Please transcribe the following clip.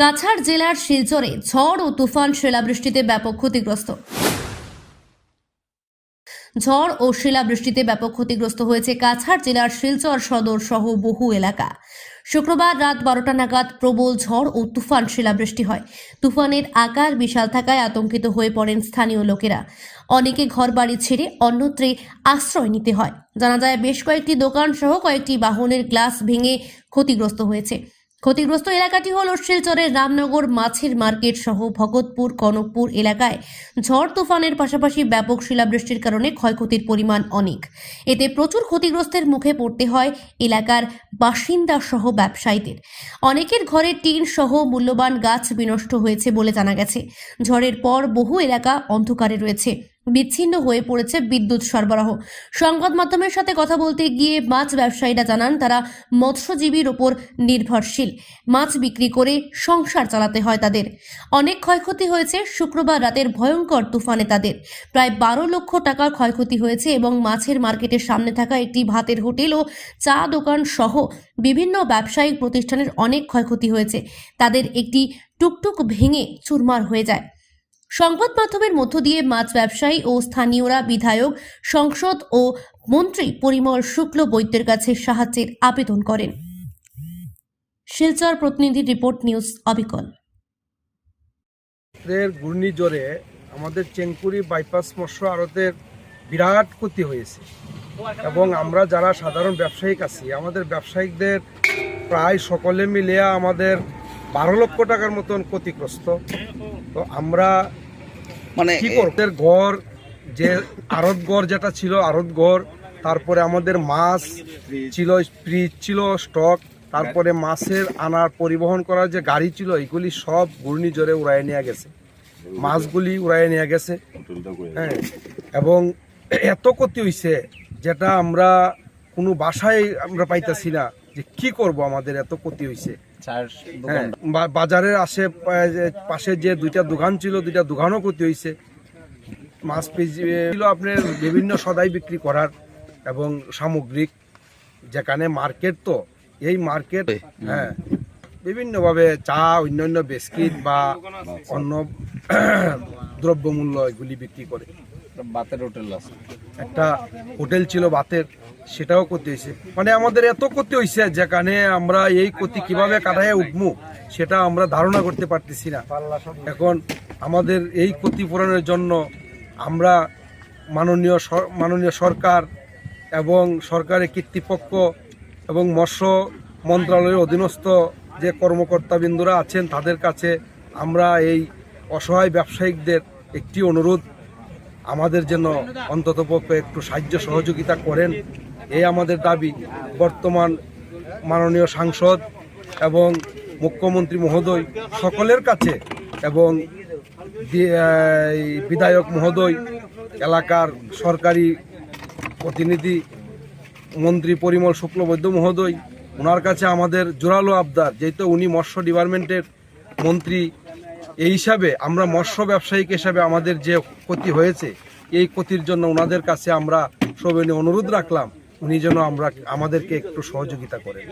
কাছাড় জেলার শিলচরে ঝড় ও তুফান শিলাবৃষ্টিতে ব্যাপক ক্ষতিগ্রস্ত। ঝড় ও শিলাবৃষ্টিতে ব্যাপক ক্ষতিগ্রস্ত হয়েছে কাছাড় জেলার শিলচর সদর সহ বহু এলাকা। শুক্রবার রাত বারোটা নাগাদ প্রবল ঝড় ও তুফান শিলাবৃষ্টি হয়। তুফানের আকার বিশাল থাকায় আতঙ্কিত হয়ে পড়েন স্থানীয় লোকেরা। অনেকে ঘরবাড়ি ছেড়ে অন্যত্রে আশ্রয় নিতে হয়। জানা যায়, বেশ কয়েকটি দোকান সহ কয়েকটি বাহনের গ্লাস ভেঙে ক্ষতিগ্রস্ত হয়েছে। ক্ষতিগ্রস্ত এলাকাটি হল শিলচরের রামনগর মাছের মার্কেট সহ ভগতপুর কনকপুর এলাকায় ঝড় তুফানের পাশাপাশি ব্যাপক শিলাবৃষ্টির কারণে ক্ষয়ক্ষতির পরিমাণ অনেক। এতে প্রচুর ক্ষতিগ্রস্তের মুখে পড়তে হয় এলাকার বাসিন্দা সহ ব্যবসায়ীদের। অনেকের ঘরে টিন সহ মূল্যবান গাছ বিনষ্ট হয়েছে বলে জানা গেছে। ঝড়ের পর বহু এলাকা অন্ধকারে রয়েছে। বিচ্ছিন্ন হয়ে পড়েছে বিদ্যুৎ সরবরাহ। সংবাদ মাধ্যমের সাথে কথা বলতে গিয়ে মাছ ব্যবসায়ীরা জানান, তারা মৎস্যজীবীর ওপর নির্ভরশীল। মাছ বিক্রি করে সংসার চালাতে হয় তাদের। অনেক ক্ষয়ক্ষতি হয়েছে, শুক্রবার রাতের ভয়ঙ্কর তুফানে তাদের। প্রায় বারো লক্ষ টাকার ক্ষয়ক্ষতি হয়েছে এবং মাছের মার্কেটের সামনে থাকা একটি ভাতের হোটেল ও চা দোকান সহ বিভিন্ন ব্যবসায়িক প্রতিষ্ঠানের অনেক ক্ষয়ক্ষতি হয়েছে। তাদের একটি টুকটুক ভেঙে চুরমার হয়ে যায়। সংবাদ মাধ্যমের মধ্য দিয়ে মাছ ব্যবসায়ী ও স্থানীয়রা বিধায়ক, সংসদ ও মন্ত্রী পরিমল শুক্ল বৈদ্যের কাছে সাহায্যের আবেদন করেন। শিলচর প্রতিনিধি রিপোর্ট নিউজ অবিকল। ঘূর্ণিঝড়ে আমাদের চেঙ্কুরি বাইপাস মৎস্য আড়তের বিরাট ক্ষতি হয়েছে এবং আমরা যারা সাধারণ ব্যবসায়িক আছি, আমাদের ব্যবসায়িকদের প্রায় সকলে মিলিয়ে আমাদের বারো লক্ষ টাকার মতন ক্ষতিগ্রস্ত। তো আমরা মানে কি আমাদের ঘর যে আড়ত ঘর যেটা ছিল আড়ত ঘর তারপরে আমাদের মাছ ছিল ফ্রিজ ছিল স্টক তারপরে মাছের আনার পরিবহন করার যে গাড়ি ছিল এগুলি সব ঘূর্ণিঝড়ে উড়াই নিয়ে গেছে। মাছগুলি উড়াই নিয়ে গেছে। হ্যাঁ এবং এত ক্ষতি হয়েছে যেটা আমরা কোনো বাসায় আমরা পাইতেছি না। যে কি করব আমাদের এত ক্ষতি হয়েছে হ্যাঁ, বাজারের আশে পাশে যে দুইটা দোকান ছিল দুইটা দোকানও ক্ষতি হয়েছে মাছ ছিল আপনার বিভিন্ন সদাই বিক্রি করার এবং সামগ্রিক যেখানে মার্কেট তো এই মার্কেট হ্যাঁ বিভিন্নভাবে চা অন্যান্য বিস্কিট বা অন্য দ্রব্যমূল্য এগুলি বিক্রি করে। বাতের হোটেল আছে। একটা হোটেল ছিল বাতের। সেটাও করতে হয়েছে। মানে আমাদের এত করতে হয়েছে যেখানে আমরা এই ক্ষতি কীভাবে কাটায় উঠবো, সেটা আমরা ধারণা করতে পারতেছি না। এখন আমাদের এই ক্ষতিপূরণের জন্য আমরা মাননীয় মাননীয় সরকার এবং সরকারের কর্তৃপক্ষ এবং মৎস্য মন্ত্রণালয়ের অধীনস্থ যে কর্মকর্তাবৃন্দরা আছেন, তাদের কাছে আমরা এই অসহায় ব্যবসায়িকদের একটি অনুরোধ। আমাদের জন্য অন্ততপক্ষে একটু সাহায্য সহযোগিতা করেন। এই আমাদের দাবি। বর্তমান মাননীয় সাংসদ এবং মুখ্যমন্ত্রী মহোদয় সকলের কাছে এবং বিধায়ক মহোদয়, এলাকার সরকারি প্রতিনিধি, মন্ত্রী পরিমল শুক্লবৈদ্য মহোদয় ওনার কাছে আমাদের জোরালো আবদার, যেহেতু উনি মৎস্য ডিপার্টমেন্টের মন্ত্রী। এই হিসাবে আমরা মৎস্য ব্যবসায়িক হিসাবে আমাদের যে ক্ষতি হয়েছে, এই ক্ষতির জন্য ওনাদের কাছে আমরা সবাই অনুরোধ রাখলাম। উনি যেন আমরা আমাদেরকে একটু সহযোগিতা করেন।